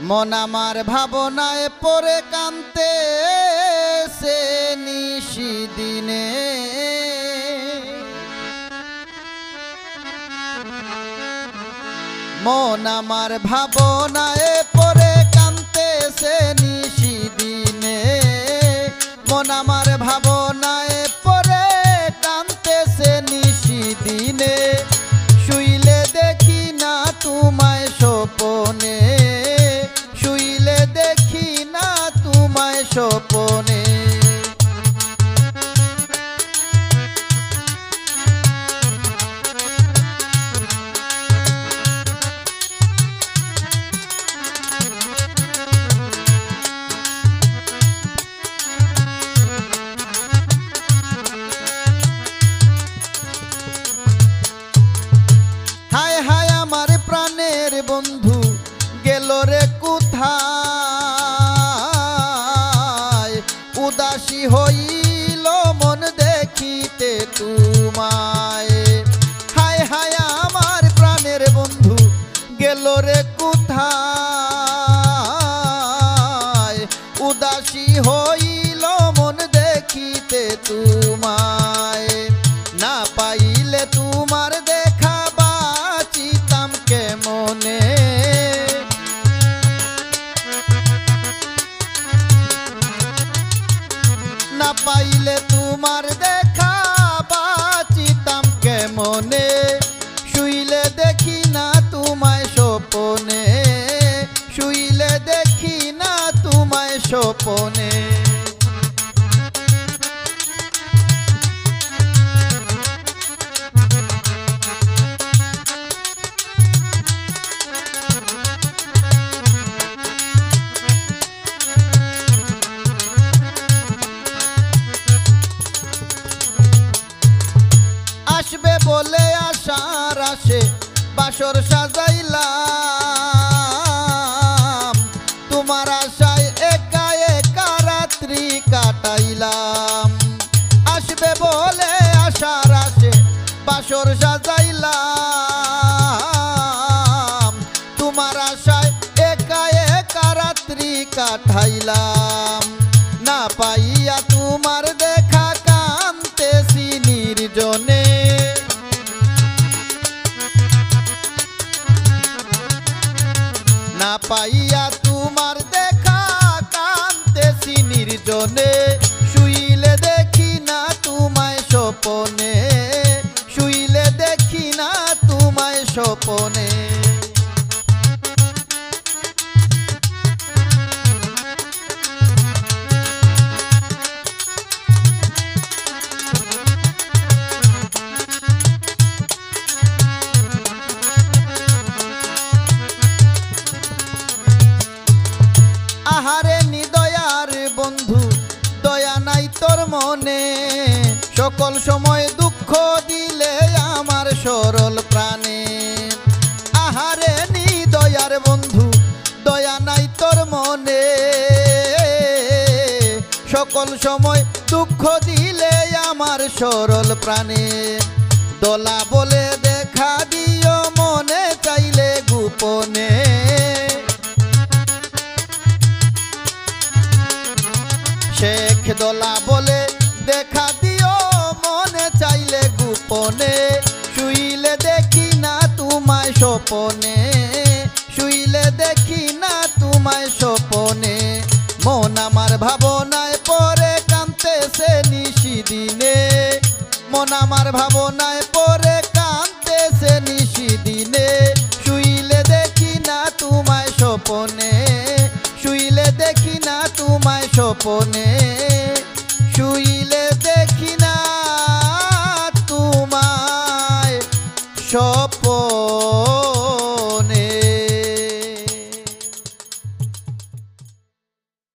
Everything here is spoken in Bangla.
মন আমার ভাবনায় পরে কানতে সে নিশি দিনে। মন আমার ভাবনায় তোমায় হায় হায় আমার প্রাণের বন্ধু গেল রে কোথায়? উদাসী হইল মন দেখিতে তোমায়। হায় হায় আমার প্রাণের বন্ধু, গেল রে কোথায়? উদাসী হইল মন দেখিতে তোমায়। না পাইলে তোমার তোমার দেখা বাঁচিতাম কেমনে? শুইলে দেখি না তোমায় স্বপনে। শুইলে দেখি না তোমায় স্বপনে। বলে আশার আসে, বাসর সাজাইলাম। তোমার আশায় একা একা রাত্রি কাটাইলাম। আসবে বলে আশার আসে, বাসর সাজাইলাম। তোমার আশায় একা একা রাত্রি কাটাইলাম। না পাইয়া পাইয়া তোমার দেখা কান্তেছি নির্জনে। শুইলে দেখি না তোমায় স্বপনে। শুইলে দেখি না তোমায় স্বপনে। আহারে নিদয়ার বন্ধু, দয়া নাই তোর মনে। সকল সময় দুঃখ দিলে আমার সরল প্রাণে। আহারে নিদয়ার বন্ধু, দয়া নাই তোর মনে। সকল সময় দুঃখ দিলে আমার সরল প্রাণে। দোলা বলে দেখা দোলা বলে দেখা দিও, মনে চাইলে গোপনে। শুইলে দেখি না তোমায় স্বপনে। শুইলে দেখি না তোমায় স্বপনে। মন আমার ভাবনায় পরে কান্তেছে নিশি দিনে। মন আমার ভাবনায় পরে কান্তেছে নিশি দিনে। শুইলে দেখি না তোমায় স্বপনে। শুইলে দেখি না তোমায় স্বপনে। শুইলে দেখি না তোমায় স্বপনে।